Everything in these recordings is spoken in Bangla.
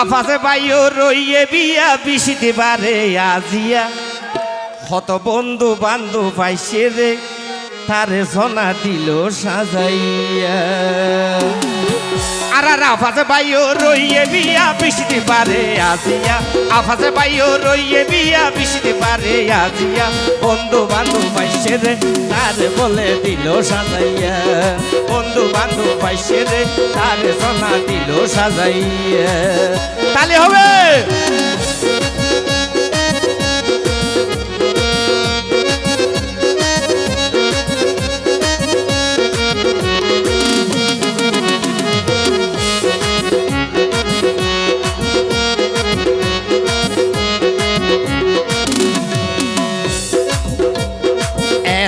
আফাসে বাইও রইয়ে বিয়া বিশিতে পারে আজিয়া। হত বন্ধু বান্ধব পাইছে রে, তারে সোনা দিল সাজাইয়া। আর আর আফাসে বাইও রইয়ে বিয়া বিশিতে পারে আজিয়া। আফাসে বাইও রইয়ে বিয়া বিশিতে পারে আজিয়া। বন্ধু বান্ধব পাইছে রে, তার বলে দিল সাজাইয়া। বন্ধু বান্ধব পাইছে রে, তার সোনা দিল সাজাইয়া। তাহলে হবে!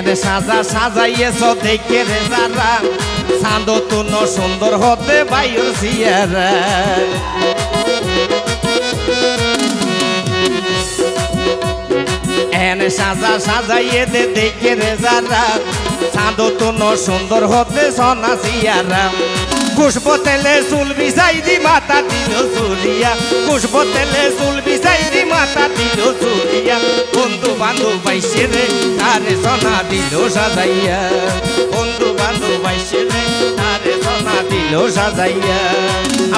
এনে সাজা সাজাইয়েছ দেখে রে যারা চাঁদ তুন সুন্দর হতে বাইর সিয়ারা এনে সাজা, সাজাইয়ে দে দেখে রে যারা চাঁদ তুন সুন্দর হতে সনা সিয়ারা পুষ্প তেলে চুল বিছাই দি মাথা দিল চুরিয়া পুষ্প তেলে চুল বিছাই দি মাথা দিল চুরিয়া বন্ধু বান্ধব পাইছে রে। তারে সোনা দিল সাজাইয়া। বন্ধু বান্ধব রে তারে সোনা দিল সাজাইয়া।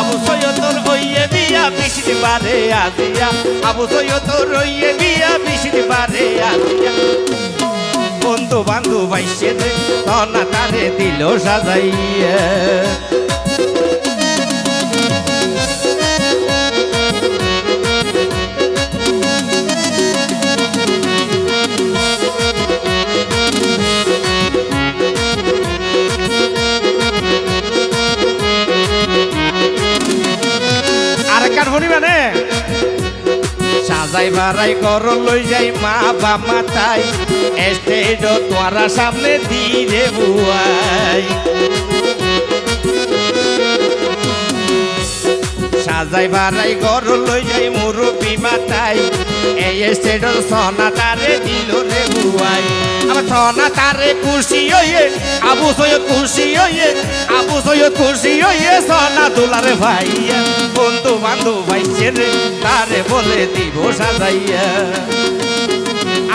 আবু সৈয়দর হইয়ে বিয়া বিশিতে পারে আজিয়া। আবু সৈয়দর হইয়ে বিয়া বিশিতে পারে আজিয়া। বন্ধু বান্ধব রে সোনা তারে দিল সাজাইয়া। সাজাই বারাই ঘর লই যাই মা বা তাই। এস্টেড তোরা সামনে দিয়ে বুয়াই। সাজাই বারাই ঘর লই যাই মুরব্বী মাতাই। এই এস্টেড সোনা তারে দিল রে বুয়াই। আমার সোনা তারে খুশি হইয়ে, আবু সৈয়দ খুশি হইয়ে, আবু সৈয়দ খুশি হইয়ে সোনা দুলারে ভাইয়া বন্ধু বান্ধব ভাইছে রে, তারে বলে দিব সাজাইয়া।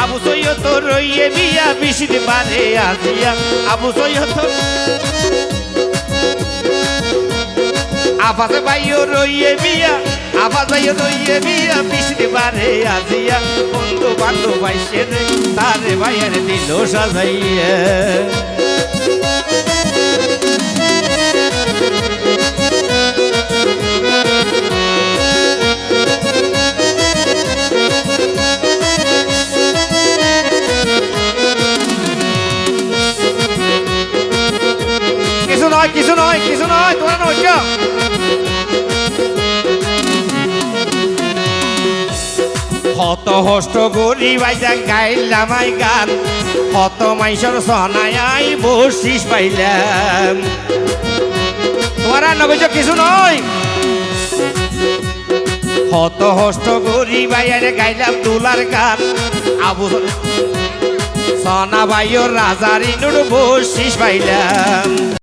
আবু সৈয়দ রইয়ে বিয়া, বিশির পারে আজিয়া আবু সৈয়দ আফাসে বাইও রইয়ে বিয়া আফাস বাইও রইয়ে বিয়া বিশির পারে আজিয়া। বন্ধু বান্ধব ভাইছে রে, তারে ভাইয়ার দিল সাজাইয়া। কিছু নয় কিছু নয় কিছু নয় তোমরা নয় হত হষ্ট গরি বাইজাং গাইলাম আই গান হত মাইসর আই বসিস পাইলাম। তোমরা নবেজ কিছু নয়? হত হষ্ট গরি বাইরে গাইলাম দুলার গান। আবু সনা বাইর রাজার ইনুর বসিস পাইলাম।